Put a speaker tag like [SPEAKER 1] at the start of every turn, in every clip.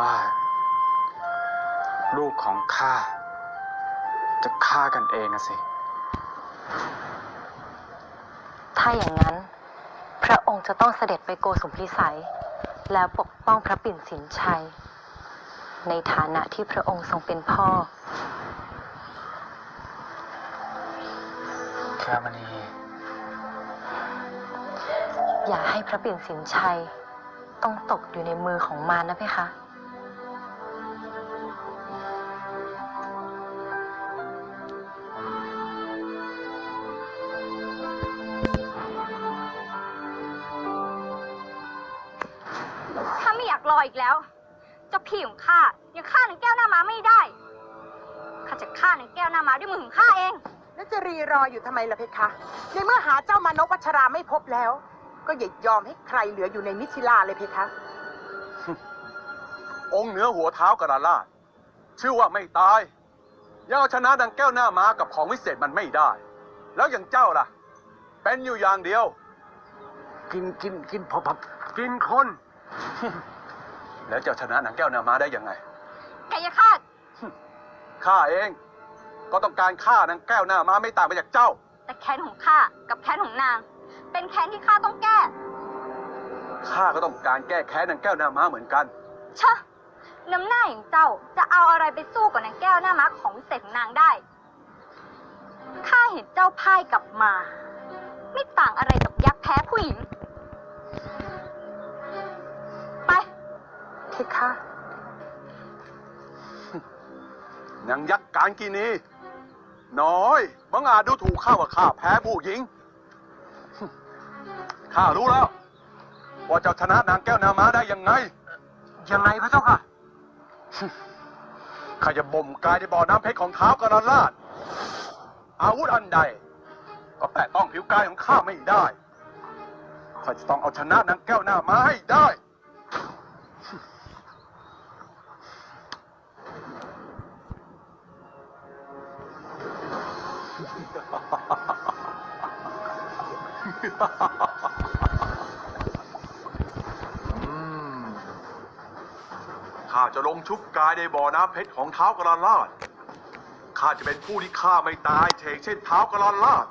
[SPEAKER 1] ว่า ลูกของข้าจะฆ่ากันเองนะสิ
[SPEAKER 2] ถ้าอย่างนั้น พระองค์จะต้องเสด็จไปโกสุมพิสัย แล้วปกป้องพระปิ่นสินชัย ในฐานะที่พระองค์ทรงเป็นพ่อ
[SPEAKER 1] แค่มณี
[SPEAKER 2] อย่าให้พระปิ่นสินชัย ต้องตกอยู่ในมือของมารนะเพคะ
[SPEAKER 3] อยากรออีกแล้ว เจ้าพี่ของข้ายังฆ่านางแก้วหน้าม้าไม่ได้ข้าจะฆ่านางแก้วหน้าม้าด้วยมือของข้าเอง
[SPEAKER 4] แล้วจะรีรออยู่ทำไมล่ะเพคะ ในเมื่อหาเจ้ามานพวัชราไม่พบแล้ว ก็อย่ายอมให้ใครเหลืออยู่ในมิถิลาเลยเพคะ
[SPEAKER 5] องค์เหนือหัวเท้ากระลาดชื่อว่าไม่ตายยังเอาชนะดังแก้วหน้าม้ากับของวิเศษมันไม่ได้ แล้วอย่างเจ้าล่ะ เป็นอยู่อย่างเดียว
[SPEAKER 1] กินกินกินพอพับ
[SPEAKER 5] กินคน แล้วเจ้าชนะนางแก้วหน้าม้าได้ยังไง
[SPEAKER 3] กายฆาต
[SPEAKER 5] ข้าเอง ก็ต้องการฆ่านางแก้วหน้าม้าไม่ต่างไปจากเจ้า
[SPEAKER 3] แต่แค้นของข้ากับแค้นของนาง เป็นแค้นที่ข้าต้องแก้
[SPEAKER 5] ข้าก็ต้องการแก้แค้นนางแก้วหน้าม้าเหมือนกัน
[SPEAKER 3] ชะน้ำหน้าอย่างเจ้าจะเอาอะไรไปสู้กับนางแก้วหน้าม้าของวิเศษของนางได้ ข้าเห็นเจ้าพ่ายกลับมา ไม่ต่างอะไรกับยักษ์แพ้ผู้หญิง
[SPEAKER 4] เพคะ
[SPEAKER 5] นางยักษ์การกินีน้อยบังอาจดูถูกข้าว่าข้าแพ้ผู้หญิง ข้ารู้แล้ว ว่าเจ้าชนะนางแก้วนาม้าได้ยังไง
[SPEAKER 1] ยังไงพระเจ้าค่ะ
[SPEAKER 5] ข้าจะบ่มกายในบ่อน้ำเพชรของเท้ากระลาดอาวุธอันใด ก็แตะต้องผิวกายของข้าไม่ได้ ข้าจะต้องเอาชนะนางแก้วหน้าม้าให้ได้ ข้าจะลงชุบกายในบ่อน้ำเพชรของเท้ากระลาดข้าจะเป็นผู้ที่ฆ่าไม่ตายเฉกเช่นเท้ากระลาด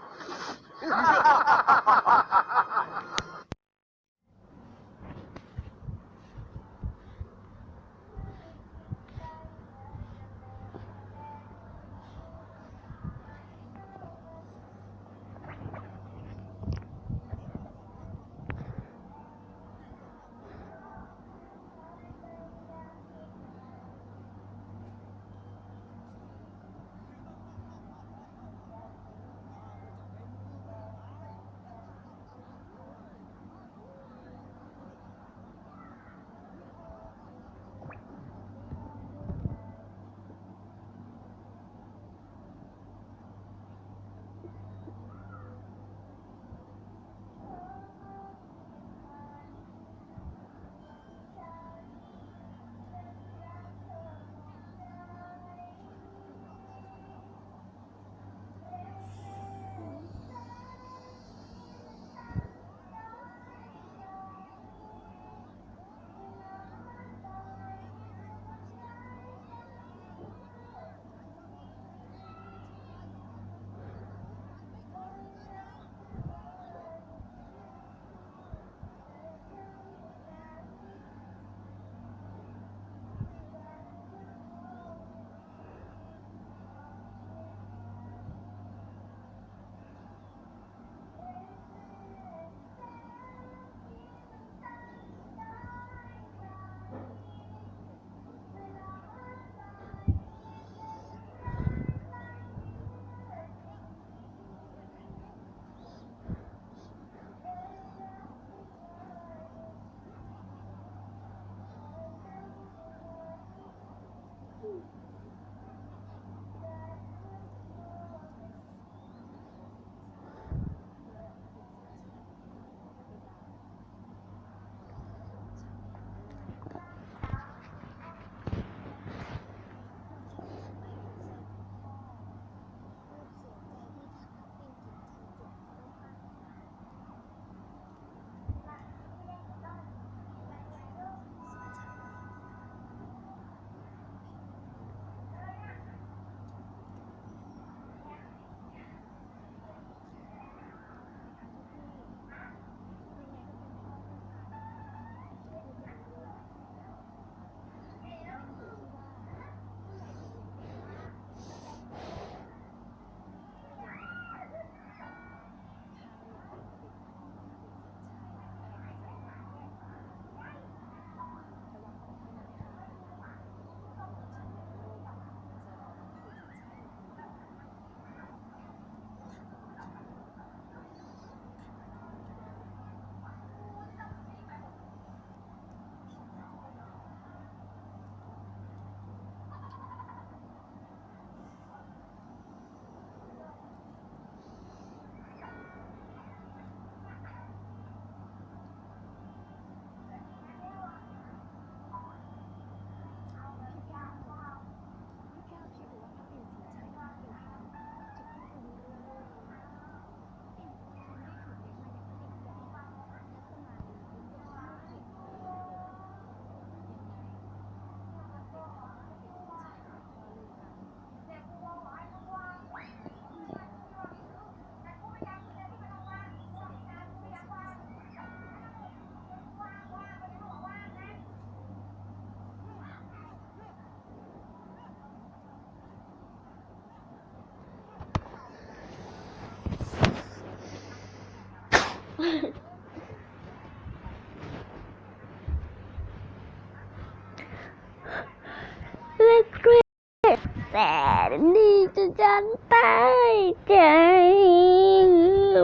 [SPEAKER 6] แต่นี่จะจันตายใจ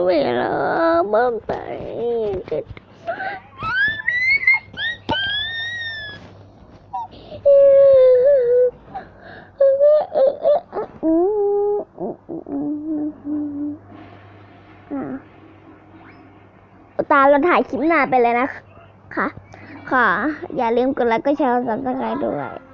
[SPEAKER 6] เวลาเมื่ไปจะตาเราถ่ายคลิปหน้าไปเลยนะค่ะค่ะ อย่าลืมกดไลค์กดแชร์กดซับสไครต์ด้วย